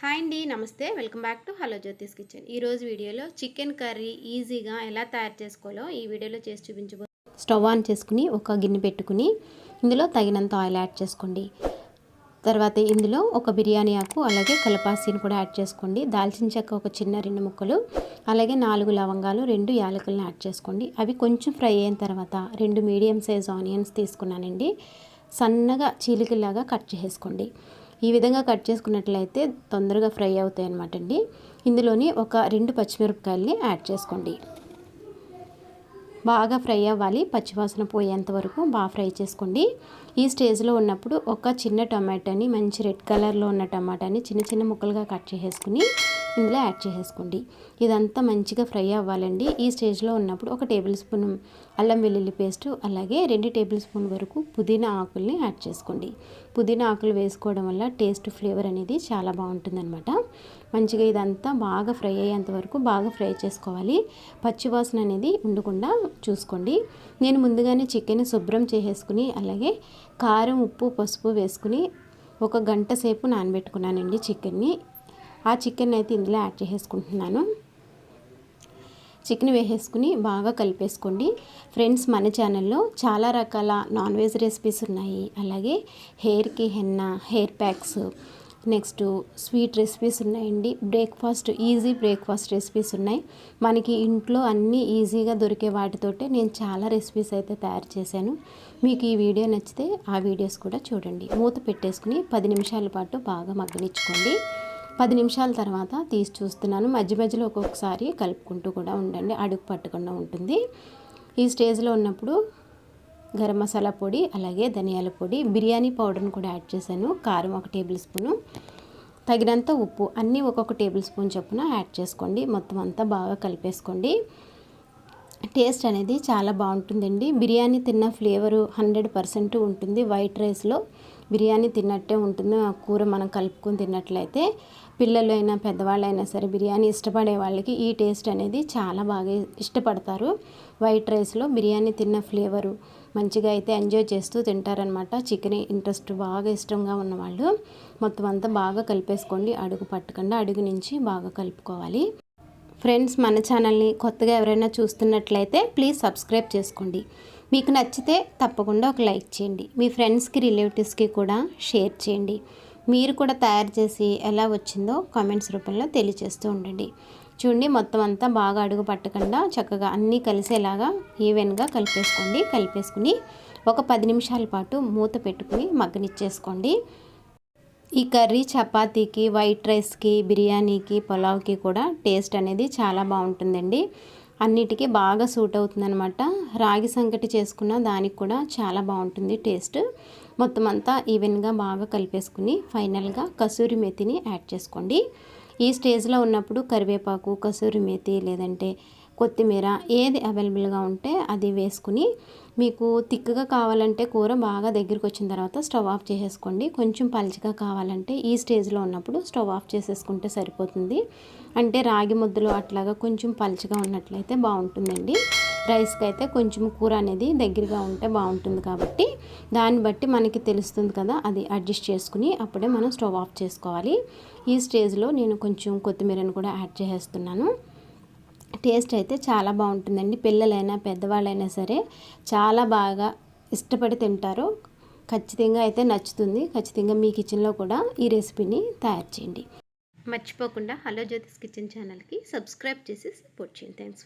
Hi అండి నమస్తే. Welcome back to hello Jyothi's kitchen. ఈరోజు వీడియోలో చికెన్ కర్రీ ఈజీగా ఎలా తయారు చేసుకోవాలో ఈ వీడియోలో చేసి చూపించబో స్టవ్ ఆన్ చేసుకుని ఒక గిన్నె పెట్టుకుని ఇందులో తగినంత ఆయిల్ యాడ్ చేసుకోండి. తర్వాత ఇందులో ఒక బిర్యానీ ఆకు అలాగే కలపాసీని కూడా యాడ్ చేసుకోండి. దాల్చిన చెక్క ఒక చిన్న రెండు ముక్కలు అలాగే నాలుగు లవంగాలు రెండు యాలకులను యాడ్ చేసుకోండి. అవి కొంచెం ఫ్రై అయిన తర్వాత రెండు మీడియం సైజ్ ఆనియన్స్ తీసుకున్నానండి. సన్నగా చీలికలాగా కట్ చేసుకోండి ఈ విధంగా కట్ చేసుకున్నట్లయితే తొందరగా ఫ్రై అవుతాయి అనమాట అండి. ఇందులోని ఒక రెండు పచ్చిమిరపకాయలని యాడ్ చేసుకోండి. బాగా ఫ్రై అవ్వాలి. పచ్చివాసన పోయేంత వరకు బాగా ఫ్రై చేసుకోండి. ఈ స్టేజ్లో ఉన్నప్పుడు ఒక చిన్న టమాటాని మంచి రెడ్ కలర్లో ఉన్న టమాటాని చిన్న చిన్న ముక్కలుగా కట్ చేసేసుకుని ఇందులో యాడ్ చేసేసుకోండి. ఇదంతా మంచిగా ఫ్రై అవ్వాలండి. ఈ స్టేజ్లో ఉన్నప్పుడు ఒక టేబుల్ స్పూన్ అల్లం వెల్లుల్లి పేస్ట్ అలాగే రెండు టేబుల్ స్పూన్ వరకు పుదీనా ఆకుల్ని యాడ్ చేసుకోండి. పుదీనా ఆకులు వేసుకోవడం వల్ల టేస్ట్ ఫ్లేవర్ అనేది చాలా బాగుంటుందన్నమాట. మంచిగా ఇదంతా బాగా ఫ్రై అయ్యేంత వరకు బాగా ఫ్రై చేసుకోవాలి. పచ్చివాసన అనేది ఉండకుండా చూసుకోండి. నేను ముందుగానే చికెన్ శుభ్రం చేసేసుకుని అలాగే కారం ఉప్పు పసుపు వేసుకుని ఒక గంట సేపు నానబెట్టుకున్నానండి చికెన్ని. ఆ చికెన్ అయితే ఇందులో యాడ్ చేసేసుకుంటున్నాను. చికెన్ వేసేసుకుని బాగా కలిపేసుకోండి. ఫ్రెండ్స్ మన ఛానల్లో చాలా రకాల నాన్ వెజ్ రెసిపీస్ ఉన్నాయి. అలాగే హెయిర్కి henna hair packs next sweet recipes ఉన్నాయండి. బ్రేక్ఫాస్ట్ ఈజీ బ్రేక్ఫాస్ట్ రెసిపీస్ ఉన్నాయి. మనకి ఇంట్లో అన్నీ ఈజీగా దొరికే వాటితోటే నేను చాలా రెసిపీస్ అయితే తయారు చేశాను. మీకు ఈ వీడియో నచ్చితే ఆ వీడియోస్ కూడా చూడండి. మూత పెట్టేసుకుని పది నిమిషాల పాటు బాగా మగ్గనిచ్చుకోండి. పది నిమిషాల తర్వాత తీసి చూస్తున్నాను. మధ్య మధ్యలో ఒక్కొక్కసారి కలుపుకుంటూ కూడా ఉండండి. అడుగు పట్టకుండా ఉంటుంది. ఈ స్టేజ్లో ఉన్నప్పుడు గరం మసాలా పొడి అలాగే ధనియాల పొడి బిర్యానీ పౌడర్ని కూడా యాడ్ చేశాను. కారం ఒక టేబుల్ స్పూను. తగినంత ఉప్పు అన్నీ ఒక్కొక్క టేబుల్ స్పూన్ చొప్పున యాడ్ చేసుకోండి. మొత్తం అంతా బాగా కలిపేసుకోండి. టేస్ట్ అనేది చాలా బాగుంటుందండి. బిర్యానీ తిన్న ఫ్లేవరు హండ్రెడ్ పర్సెంట్ ఉంటుంది వైట్ రైస్లో. బిర్యానీ తిన్నట్టే ఉంటుంది. ఆ కూర మనం కలుపుకొని తిన్నట్లయితే పిల్లలు అయినా పెద్దవాళ్ళైనా సరే బిర్యానీ ఇష్టపడే వాళ్ళకి ఈ టేస్ట్ అనేది చాలా బాగా ఇష్టపడతారు. వైట్ రైస్లో బిర్యానీ తిన్న ఫ్లేవరు మంచిగా అయితే ఎంజాయ్ చేస్తూ తింటారనమాట చికెన్ ఇంట్రెస్ట్ బాగా ఇష్టంగా ఉన్నవాళ్ళు మొత్తం అంతా బాగా కలిపేసుకోండి. అడుగు పట్టకుండా అడుగు నుంచి బాగా కలుపుకోవాలి. ఫ్రెండ్స్ మన ఛానల్ని కొత్తగా ఎవరైనా చూస్తున్నట్లయితే ప్లీజ్ సబ్స్క్రైబ్ చేసుకోండి. మీకు నచ్చితే తప్పకుండా ఒక లైక్ చేయండి. మీ ఫ్రెండ్స్కి రిలేటివ్స్కి కూడా షేర్ చేయండి. మీరు కూడా తయారు చేసి ఎలా వచ్చిందో కామెంట్స్ రూపంలో తెలియచేస్తూ ఉండండి. చూడండి మొత్తం అంతా బాగా అడుగు పట్టకుండా చక్కగా అన్నీ కలిసేలాగా ఈవెన్గా కలిపేసుకోండి. కలిపేసుకుని ఒక పది నిమిషాల పాటు మూత పెట్టుకుని మగ్గనిచ్చేసుకోండి. ఈ కర్రీ చపాతీకి వైట్ రైస్కి బిర్యానీకి పులావ్కి కూడా టేస్ట్ అనేది చాలా బాగుంటుందండి. అన్నిటికీ బాగా సూట్ అవుతుందనమాట రాగి సంకటి చేసుకున్న దానికి కూడా చాలా బాగుంటుంది టేస్ట్. మొత్తం అంతా ఈవెన్గా బాగా కలిపేసుకుని ఫైనల్గా కసూరి మెతిని యాడ్ చేసుకోండి. ఈ స్టేజ్లో ఉన్నప్పుడు కరివేపాకు కసూరి మేతి లేదంటే కొత్తిమీర ఏది అవైలబుల్గా ఉంటే అది వేసుకుని మీకు తిక్కుగా కావాలంటే కూర బాగా దగ్గరికి వచ్చిన తర్వాత స్టవ్ ఆఫ్ చేసేసుకోండి. కొంచెం పలుచగా కావాలంటే ఈ స్టేజ్లో ఉన్నప్పుడు స్టవ్ ఆఫ్ చేసేసుకుంటే సరిపోతుంది. అంటే రాగి ముద్దలు అట్లాగా కొంచెం పలుచగా ఉన్నట్లయితే బాగుంటుందండి. రైస్కి అయితే కొంచెం కూర అనేది దగ్గరగా ఉంటే బాగుంటుంది కాబట్టి దాన్ని బట్టి మనకి తెలుస్తుంది కదా అది అడ్జస్ట్ చేసుకుని అప్పుడే మనం స్టవ్ ఆఫ్ చేసుకోవాలి. ఈ స్టేజ్లో నేను కొంచెం కొత్తిమీరను కూడా యాడ్ చేసేస్తున్నాను. టేస్ట్ అయితే చాలా బాగుంటుందండి. పిల్లలైనా పెద్దవాళ్ళైనా సరే చాలా బాగా ఇష్టపడి తింటారు. ఖచ్చితంగా అయితే నచ్చుతుంది. ఖచ్చితంగా మీ కిచెన్లో కూడా ఈ రెసిపీని తయారు చేయండి. మర్చిపోకుండా హలో జ్యోతిస్ కిచెన్ ఛానల్కి సబ్స్క్రైబ్ చేసి సపోర్ట్ చేయండి. థ్యాంక్స్